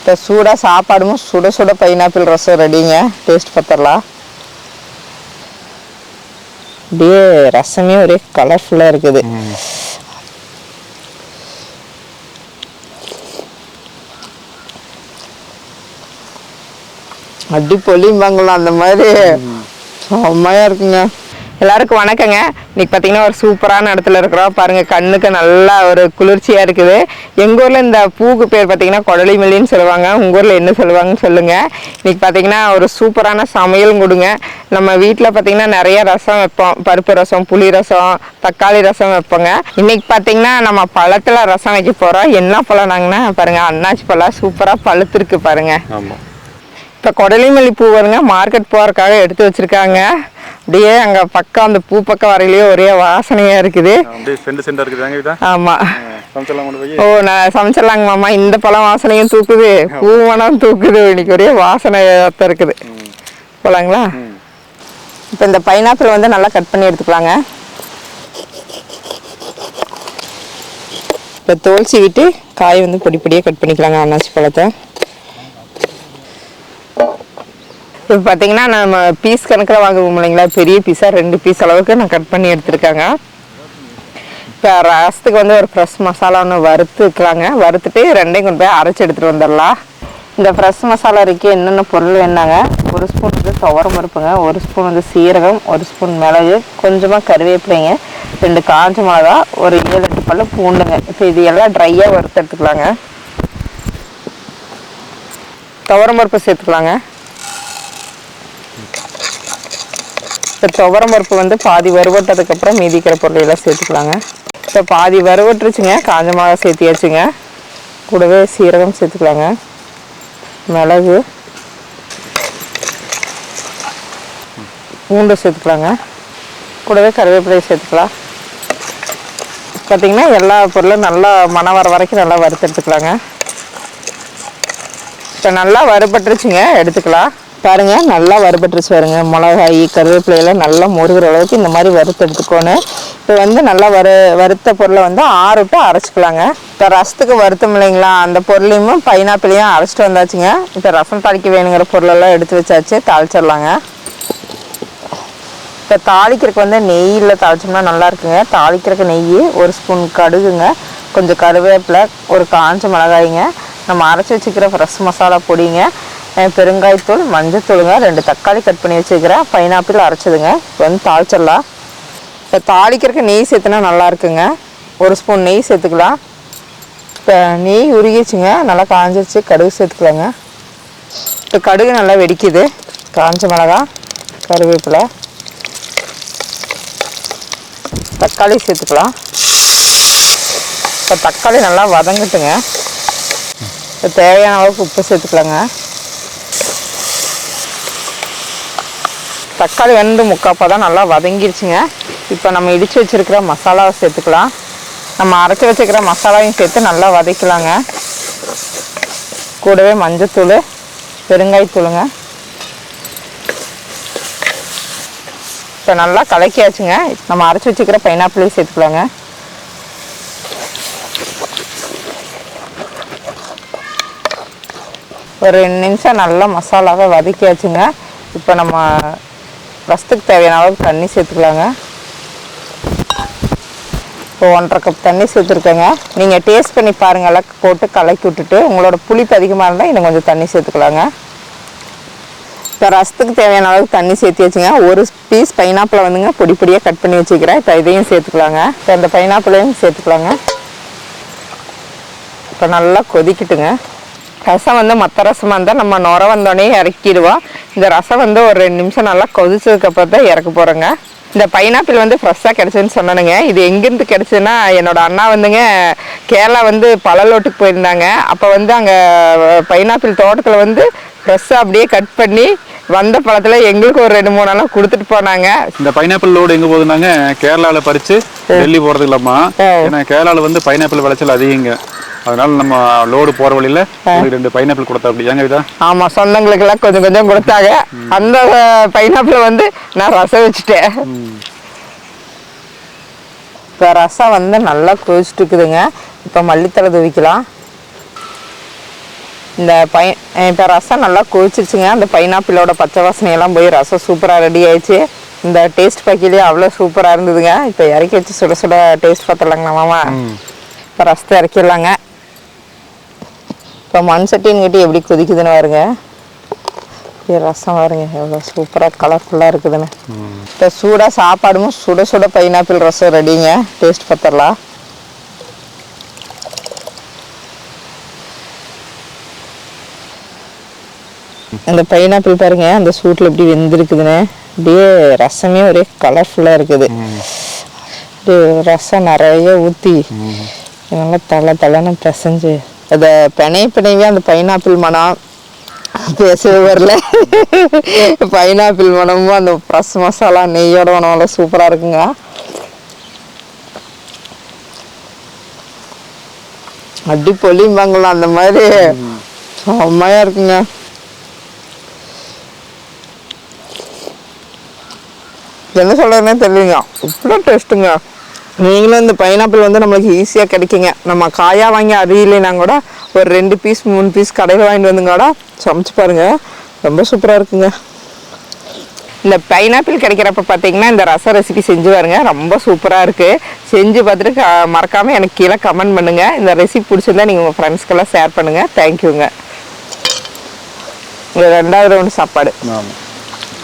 இப்போ சூடாக சாப்பாடும் சுட சுட பைனாப்பிள் ரசம் ரெடிங்க டேஸ்ட் பார்த்துடலாம். அப்படியே ரசமே ஒரே கலர்ஃபுல்லாக இருக்குது. அடி பொலிம்பாங்களா அந்த மாதிரி. செம்மையா இருக்குங்க. எல்லாருக்கும் வணக்கங்க. இன்னைக்கு பார்த்தீங்கன்னா ஒரு சூப்பரான இடத்துல இருக்கிறோம். பாருங்க கண்ணுக்கு நல்லா ஒரு குளிர்ச்சியா இருக்குது. எங்க ஊர்ல இந்த பூக்கு பேர் பார்த்தீங்கன்னா கொடலி மல்லின்னு சொல்லுவாங்க. உங்க ஊர்ல என்ன சொல்லுவாங்கன்னு சொல்லுங்க. இன்னைக்கு பார்த்தீங்கன்னா ஒரு சூப்பரான சமையல் கொடுங்க. நம்ம வீட்டில் பார்த்தீங்கன்னா நிறைய ரசம் வைப்போம். பருப்பு ரசம் புளி ரசம் தக்காளி ரசம் வைப்போங்க. இன்னைக்கு பார்த்தீங்கன்னா நம்ம பழத்துல ரசம் வைக்க போறோம். என்ன பழம்னாங்கன்னா பாருங்க அன்னாச்சி பழம். சூப்பரா பழுத்திருக்கு பாருங்க. இப்போ கொடலிமல்லி பூ வருங்க. மார்க்கெட் போகிறதுக்காக எடுத்து வச்சிருக்காங்க. அப்படியே அங்கே பக்கம் அந்த பூ பக்கம் வரையிலேயே ஒரே வாசனையாக இருக்குது. போய். ஓ நான் சமைச்சிடலாங்க மாமா. இந்த பழம் வாசனையும் தூக்குது. பூ மனம் தூக்குது. இன்னைக்கு ஒரே வாசனையாக இருக்குது. போலாங்களா? இப்போ இந்த பைனாப்பிள் வந்து நல்லா கட் பண்ணி எடுத்துக்கலாங்க. இப்போ தோல் சீவிட்டு காய் வந்து பொடி பொடியாக கட் பண்ணிக்கலாங்க அன்னாச்சி பழத்தை. இப்போ பார்த்தீங்கன்னா நம்ம பீஸ் கணக்கில் வாங்குவோம் இல்லைங்களா? பெரிய பீஸாக ரெண்டு பீஸ் அளவுக்கு நான் கட் பண்ணி எடுத்துருக்காங்க. இப்போ ரசத்துக்கு வந்து ஒரு ஃப்ரெஷ் மசாலா ஒன்று வறுத்துக்கலாங்க வறுத்துட்டு ரெண்டையும் கொண்டு போய் அரைச்சி எடுத்துகிட்டு வந்துடலாம். இந்த ஃப்ரெஷ் மசாலா இருக்கு. என்னென்ன பொருள் வேணாங்க ஒரு ஸ்பூன் வந்து துவரம் பருப்புங்க ஒரு ஸ்பூன் வந்து சீரகம் ஒரு ஸ்பூன் மிளகு கொஞ்சமாக கருவேப்பிலைங்க ரெண்டு காஞ்ச மிளகா ஒரு ஏழு எட்டு பல்லு பூண்டுங்க. இப்போ இது எல்லாம் ட்ரையாக வறுத்து எடுத்துக்கலாங்க. துவரம் பருப்பு சேர்த்துக்கலாங்க. இப்போ துவரம் பருப்பு வந்து பாதி வறுவட்டதுக்கப்புறம் மீதிக்கிற பொருள் எல்லாம் சேர்த்துக்கலாங்க. இப்போ பாதி வறுவட்டுருச்சுங்க காஞ்ச மிளகா சேர்த்தியாச்சுங்க. கூடவே சீரகம் சேர்த்துக்கலாங்க. மிளகு. பூண்டு சேர்த்துக்கலாங்க. கூடவே கருவேப்பிலையை சேர்த்துக்கலாம். பார்த்தீங்கன்னா எல்லா பொருளும் நல்லா மனம் வர வரைக்கும் நல்லா வறுத்து எடுத்துக்கலாங்க இப்போ நல்லா வறுபட்டுருச்சுங்க எடுத்துக்கலாம். பாருங்க நல்லா வறுபட்டுருச்சு பாருங்க. மிளகாய் கருவேப்பிலையெல்லாம் நல்லா முருகிற அளவுக்கு இந்த மாதிரி வறுத்து எடுத்துக்கோணும் இப்போ வந்து நல்லா வறு வறுத்த பொருளை வந்து ஆறுட்டு அரைச்சிக்கலாங்க. இப்போ ரசத்துக்கு வருத்தம் இல்லைங்களா? அந்த பொருளையும் பைனாப்பிளையும் அரைச்சிட்டு வந்தாச்சுங்க. இப்போ ரசம் தாளிக்க வேணுங்கிற பொருளெல்லாம் எடுத்து வச்சாச்சு தாளிச்சிடலாங்க. இப்போ தாளிக்கிறதுக்கு வந்து நெய்யில் தாளிச்சோம்னா நல்லா இருக்குங்க. தாளிக்கிறதுக்கு நெய் ஒரு ஸ்பூன் கடுகுங்க கொஞ்சம் கருவேப்பிலை ஒரு காஞ்ச மிளகாய்ங்க. நம்ம அரைச்சி வச்சுக்கிற ஃப்ரெஷ் மசாலா பொடிங்க. பெருங்காயத்தூள் மஞ்சத்தூளுங்க ரெண்டு தக்காளி கட் பண்ணி வச்சுக்கிறேன் பைனாப்பிள் அரைச்சதுங்க. இப்போ வந்து தாளிச்சிடலாம். இப்போ தாளிக்கிறதுக்கு நெய் சேர்த்துனா நல்லா இருக்குங்க. ஒரு ஸ்பூன் நெய் சேர்த்துக்கலாம். இப்போ நெய் உருகிச்சுங்க நல்லா காஞ்சிருச்சு. கடுகு சேர்த்துக்கலாங்க. இப்போ கடுகு நல்லா வெடிக்குது. காஞ்ச மிளகா கருவேப்பிலை தக்காளி சேர்த்துக்கலாம். இப்போ தக்காளி நல்லா வதங்கட்டுங்க. இப்போ தேவையான அளவுக்கு உப்பு சேர்த்துக்கலாங்க. தக்காளி வந்து முக்காப்பா தான் நல்லா வதங்கிருச்சுங்க. இப்போ நம்ம இடித்து வச்சுருக்கிற மசாலாவை சேர்த்துக்கலாம். நம்ம அரைச்சி வச்சுருக்கிற மசாலாவையும் சேர்த்து நல்லா வதக்கலாங்க. கூடவே மஞ்சத்தூள் பெருங்காயத்தூளுங்க. இப்போ நல்லா கலக்கியாச்சுங்க. நம்ம அரைச்சி வச்சுக்கிற பைனாப்பிளையும் சேர்த்துக்கலாங்க. ஒரு ரெண்டு நிமிஷம் நல்லா மசாலாவை வதக்கியாச்சுங்க. இப்போ நம்ம ரசத்துக்கு தேவையான அளவுக்கு தண்ணி சேர்த்துக்கலாங்க. இப்போ ஒன்றரை கப் தண்ணி சேர்த்துருக்கேங்க. நீங்கள் டேஸ்ட் பண்ணி பாருங்கள் எல்லாம் போட்டு கலக்கி விட்டுட்டு உங்களோட புளிப்பு அதிகமாக இருந்தால் இன்னும் கொஞ்சம் தண்ணி சேர்த்துக்கலாங்க. இப்போ ரசத்துக்கு தேவையான அளவுக்கு தண்ணி சேர்த்து வச்சுங்க ஒரு பீஸ் பைனாப்பிளை வந்துங்க பொடி பொடியாக கட் பண்ணி வச்சுக்கிறேன். இப்போ இதையும் சேர்த்துக்கலாங்க. இப்போ இந்த பைனாப்பிளையும் சேர்த்துக்கலாங்க. இப்போ நல்லா கொதிக்கட்டுங்க. ரசம் வந்து மற்ற ரசமாக இருந்தால் நம்ம நுர வந்தோடனே இறக்கிடுவோம். இந்த ரசம் வந்து ஒரு ரெண்டு நிமிஷம் நல்லா கொதிச்சதுக்கப்புறம் தான் இறக்க போகிறோங்க இந்த பைனாப்பிள் வந்து ஃப்ரெஷ்ஷாக கிடச்சுன்னு சொன்னானுங்க. இது எங்கேருந்து கிடச்சுன்னா என்னோட அண்ணா வந்துங்க கேரளா வந்து பழலோட்டுக்கு போயிருந்தாங்க. அப்போ வந்து அங்கே பைனாப்பிள் தோட்டத்தில் வந்து ஃப்ரெஷ்ஷாக அப்படியே கட் பண்ணி வந்த பழத்தில் எங்களுக்கு ஒரு ரெண்டு மூணு நாளாக கொடுத்துட்டு போனாங்க. இந்த பைனாப்பிள் லோடு எங்க போகுதுனாங்க கேரளால பறிச்சு டெல்லி போறதுக்கு இல்லாமா. ஏன்னா கேரளால வந்து பைனாப்பிள் விளைச்சல் அதிகங்க. அதனால நம்ம லோடு போற வழியில ரெண்டு பைனாப்பிள் கொடுத்தா அப்படி ஏங்க இதா ஆமாம் சொந்தங்களுக்கெல்லாம் கொஞ்சம் கொஞ்சம் கொடுத்தாங்க. அந்த பைனாப்பிள் வந்து நான் ரசம் வச்சுட்டேன். இப்போ ரசம் வந்து நல்லா கொதிச்சுட்டு இருக்குதுங்க இப்போ மல்லித்தலை துவிக்கலாம். இந்த பை இப்போ ரசம் நல்லா கொதிச்சிருச்சுங்க. அந்த பைனாப்பிளோட பச்சை வாசனையெல்லாம் போய் ரசம் சூப்பராக ரெடி ஆயிடுச்சு. இந்த டேஸ்ட் பாக்கிலே அவ்வளோ சூப்பராக இருந்ததுங்க. இப்போ இறக்கி வச்சு சுட சுட டேஸ்ட் பார்த்துடலாங்களா மாமா? இப்போ ரசத்தை இறக்கிடலாங்க. இப்போ மண் சட்டின்னு கட்டி எப்படி கொதிக்குதுன்னு பாருங்க. ரசம் பாருங்க. எவ்வளோ சூப்பராக கலர்ஃபுல்லாக இருக்குதுன்னு. இப்போ சூடாக சாப்பாடும் சுட சுட பைனாப்பிள் ரசம் ரெடிங்க டேஸ்ட் பார்த்துடலாம் அந்த பைனாப்பிள் பாருங்க அந்த சூட்டில் எப்படி வெந்திருக்குதுன்னு. அப்படியே ரசமே ஒரே கலர்ஃபுல்லாக இருக்குது. அப்படியே ரசம் நிறைய ஊற்றி நல்லா தலை தலைன்னு பிசைஞ்சு அந்த பிணை பிணைவே அந்த பைனாப்பிள் மனம் பேசவே வரல. பைனாப்பிள் மனமும் அந்த ப்ரஸ் மசாலா நெய்யோட மனமெல்லாம் சூப்பராக இருக்குங்க. அடி பொலிம்பாங்களா அந்த மாதிரி. செம்மையா இருக்குங்க. என்ன சொல்றதுனே தெரியலங்க. இவ்வளோ டேஸ்ட்டுங்க நீங்களும் இந்த பைனாப்பிள் வந்து நம்மளுக்கு ஈஸியாக கிடைக்குங்க. நம்ம காயாக வாங்கி அறியலைனா கூட ஒரு ரெண்டு பீஸ் மூணு பீஸ் கடையில் வாங்கிட்டு வந்துங்க கூட சமைச்சு பாருங்க. ரொம்ப சூப்பராக இருக்குங்க. இந்த பைனாப்பிள் கிடைக்கிறப்ப பார்த்தீங்கன்னா இந்த ரச ரெசிபி செஞ்சு பாருங்க. ரொம்ப சூப்பராக இருக்குது செஞ்சு பார்த்துட்டு க- எனக்கு கீழே கமெண்ட் பண்ணுங்கள் இந்த ரெசிபி பிடிச்சிருந்தா நீங்கள் உங்கள் ஃப்ரெண்ட்ஸ்க்கெல்லாம் ஷேர் பண்ணுங்கள் தேங்க்யூங்க இது ரெண்டாவது ரவுண்டு சாப்பாடு. ஆமாம்